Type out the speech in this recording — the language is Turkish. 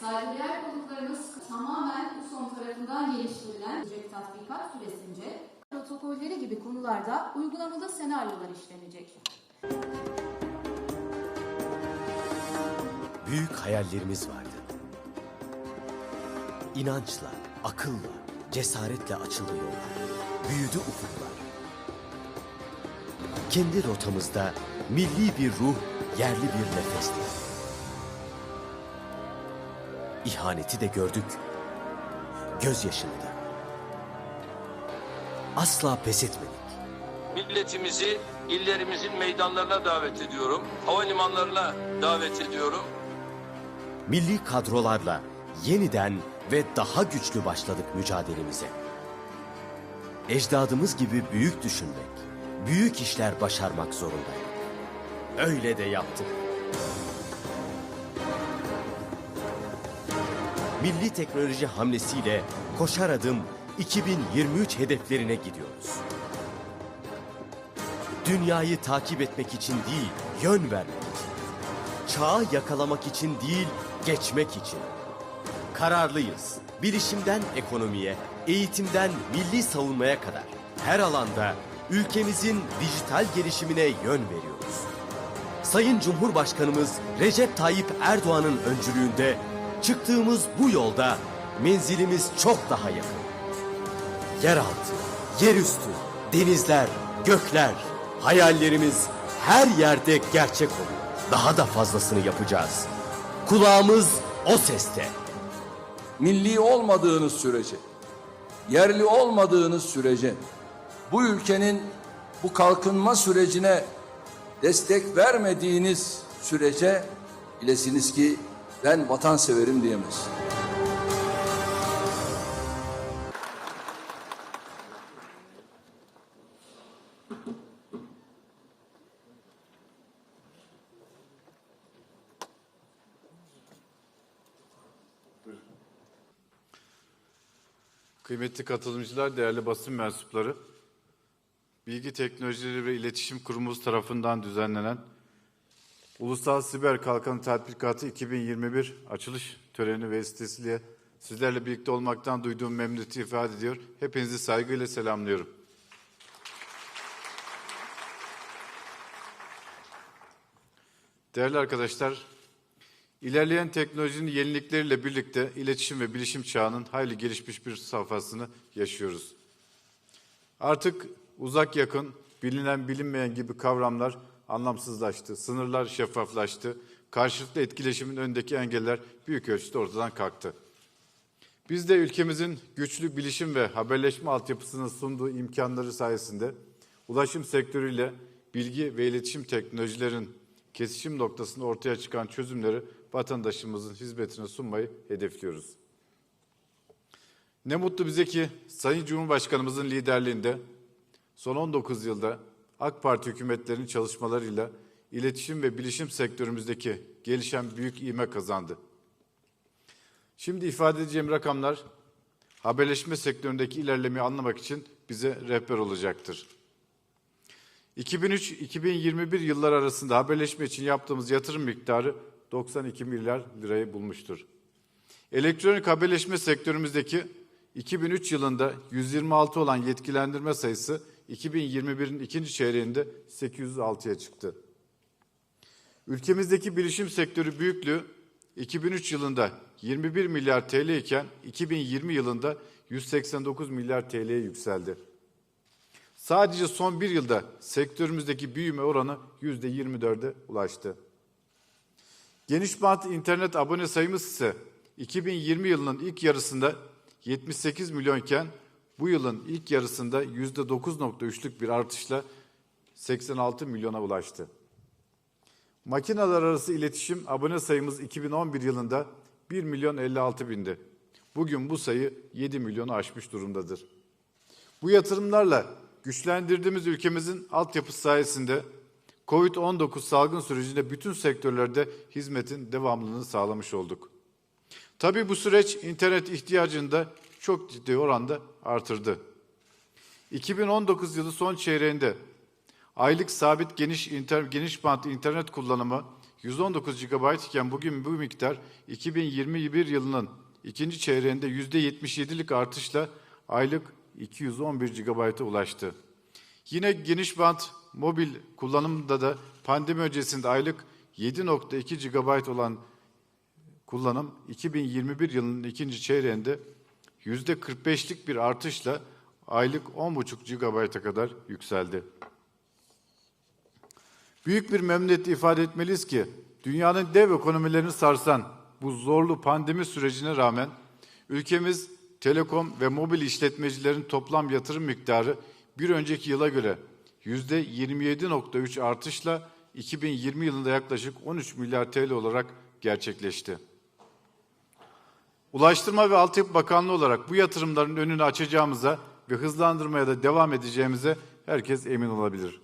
Saygıdeğer konuklarımız tamamen USON tarafından geliştirilen ücret tatbikat süresince protokolleri gibi konularda uygulamalı senaryolar işlenecek. Büyük hayallerimiz vardı. İnançla, akılla, cesaretle açıldı yollar. Büyüdü ufuklar. Kendi rotamızda milli bir ruh, yerli bir nefesti. İhaneti de gördük. Gözyaşını da. Asla pes etmedik. Milletimizi illerimizin meydanlarına davet ediyorum. Havalimanlarına davet ediyorum. Milli kadrolarla yeniden ve daha güçlü başladık mücadelemize. Ecdadımız gibi büyük düşünmek, büyük işler başarmak zorundaydık. Öyle de yaptık. Milli teknoloji hamlesiyle koşar adım 2023 hedeflerine gidiyoruz. Dünyayı takip etmek için değil, yön vermek için. Çağı yakalamak için değil, geçmek için. Kararlıyız. Bilişimden ekonomiye, eğitimden milli savunmaya kadar her alanda ülkemizin dijital gelişimine yön veriyoruz. Sayın Cumhurbaşkanımız Recep Tayyip Erdoğan'ın öncülüğünde çıktığımız bu yolda menzilimiz çok daha yakın. Yeraltı, yerüstü, denizler, gökler, hayallerimiz her yerde gerçek oluyor. Daha da fazlasını yapacağız. Kulağımız o seste. Milli olmadığınız sürece, yerli olmadığınız sürece, bu ülkenin bu kalkınma sürecine destek vermediğiniz sürece bilesiniz ki ben vatanseverim diyemez. Kıymetli katılımcılar, değerli basın mensupları, Bilgi Teknolojileri ve İletişim Kurumumuz tarafından düzenlenen Ulusal Siber Kalkanı Tatbikatı 2021 açılış töreni vesilesiyle sizlerle birlikte olmaktan duyduğum memnuniyeti ifade ediyor. Hepinizi saygıyla selamlıyorum. Değerli arkadaşlar, İlerleyen teknolojinin yenilikleriyle birlikte iletişim ve bilişim çağının hayli gelişmiş bir safhasını yaşıyoruz. Artık uzak yakın, bilinen bilinmeyen gibi kavramlar anlamsızlaştı, sınırlar şeffaflaştı, karşılıklı etkileşimin önündeki engeller büyük ölçüde ortadan kalktı. Biz de ülkemizin güçlü bilişim ve haberleşme altyapısının sunduğu imkanları sayesinde ulaşım sektörüyle bilgi ve iletişim teknolojilerin kesişim noktasında ortaya çıkan çözümleri vatandaşımızın hizmetine sunmayı hedefliyoruz. Ne mutlu bize ki Sayın Cumhurbaşkanımızın liderliğinde son 19 yılda AK Parti hükümetlerinin çalışmalarıyla iletişim ve bilişim sektörümüzdeki gelişen büyük ivme kazandı. Şimdi ifade edeceğim rakamlar haberleşme sektöründeki ilerlemeyi anlamak için bize rehber olacaktır. 2003-2021 yıllar arasında haberleşme için yaptığımız yatırım miktarı 92 milyar lirayı bulmuştur. Elektronik haberleşme sektörümüzdeki 2003 yılında 126 olan yetkilendirme sayısı 2021'in ikinci çeyreğinde 806'ya çıktı. Ülkemizdeki bilişim sektörü büyüklüğü 2003 yılında 21 milyar TL iken 2020 yılında 189 milyar TL'ye yükseldi. Sadece son bir yılda sektörümüzdeki büyüme oranı yüzde 24'e ulaştı. Geniş bant internet abone sayımız ise 2020 yılının ilk yarısında 78 milyonken bu yılın ilk yarısında yüzde 9.3'lük bir artışla 86 milyona ulaştı. Makineler arası iletişim abone sayımız 2011 yılında 1 milyon 56 bindi. Bugün bu sayı 7 milyonu aşmış durumdadır. Bu yatırımlarla güçlendirdiğimiz ülkemizin altyapısı sayesinde Covid-19 salgın sürecinde bütün sektörlerde hizmetin devamlılığını sağlamış olduk. Tabii bu süreç internet ihtiyacını da çok ciddi oranda artırdı. 2019 yılı son çeyreğinde aylık sabit geniş inter, geniş bant internet kullanımı 119 GB iken bugün bu miktar 2021 yılının ikinci çeyreğinde %77'lik artışla aylık 211 GB'a ulaştı. Yine geniş bant mobil kullanımda da pandemi öncesinde aylık 7.2 GB olan kullanım 2021 yılının ikinci çeyreğinde %45'lik bir artışla aylık 10.5 GB'a kadar yükseldi. Büyük bir memnuniyetle ifade etmeliyiz ki dünyanın dev ekonomilerini sarsan bu zorlu pandemi sürecine rağmen ülkemiz telekom ve mobil işletmecilerin toplam yatırım miktarı bir önceki yıla göre %27.3 artışla 2020 yılında yaklaşık 13 milyar TL olarak gerçekleşti. Ulaştırma ve Altyapı Bakanlığı olarak bu yatırımların önünü açacağımıza ve hızlandırmaya da devam edeceğimize herkes emin olabilir.